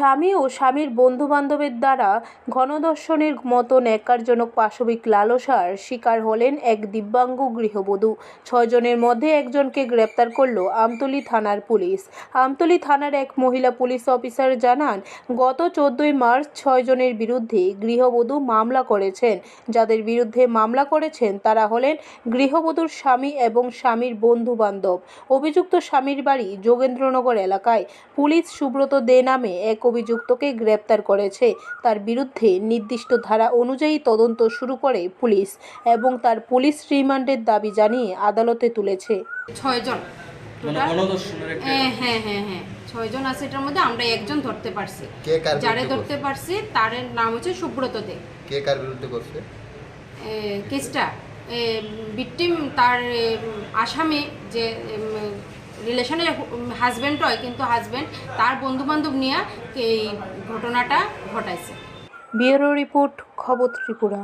স্বামী ও স্বামীর বন্ধুবান্ধবের দ্বারা ঘনদর্শনের মতো ন্যাক্কারজনক পাশবিক লালসার শিকার হলেন এক দিব্যাঙ্গ গৃহবধূ। ছয়জনের মধ্যে একজনকে গ্রেপ্তার করল আমতলী থানার পুলিশ। আমতলি থানার এক মহিলা পুলিশ অফিসার জানান, গত চোদ্দই মার্চ ছয়জনের বিরুদ্ধে গৃহবধূ মামলা করেছেন। যাদের বিরুদ্ধে মামলা করেছেন তারা হলেন গৃহবধূর স্বামী এবং স্বামীর বন্ধু বান্ধব অভিযুক্ত স্বামীর বাড়ি যোগেন্দ্রনগর এলাকায়। পুলিশ সুব্রত দে নামে এক অভিযুক্তকে গ্রেপ্তার করেছে। তার বিরুদ্ধে নির্দিষ্ট ধারা অনুযায়ী তদন্ত শুরু করে পুলিশ এবং তার পুলিশ রিমান্ডের দাবি জানিয়ে আদালতে তুলেছে। ছয়জন মানে একটা হ্যাঁ হ্যাঁ হ্যাঁ হ্যাঁ। ছয়জন আছে এটার মধ্যে আমরা একজন ধরতে পারছি। কে যারে ধরতে পারছি তার নাম হচ্ছে সুব্রত দে। কে কার বিরুদ্ধে করছে? কেসটা? ভিকটিম তার আসামি যে রিলেশনের হাজব্যান্ড হয়, কিন্তু হাজব্যান্ড তার বন্ধু বান্ধব নিয়ে এই ঘটনাটা ঘটাইছে। বিয়েরও রিপোর্ট, খবর ত্রিপুরা।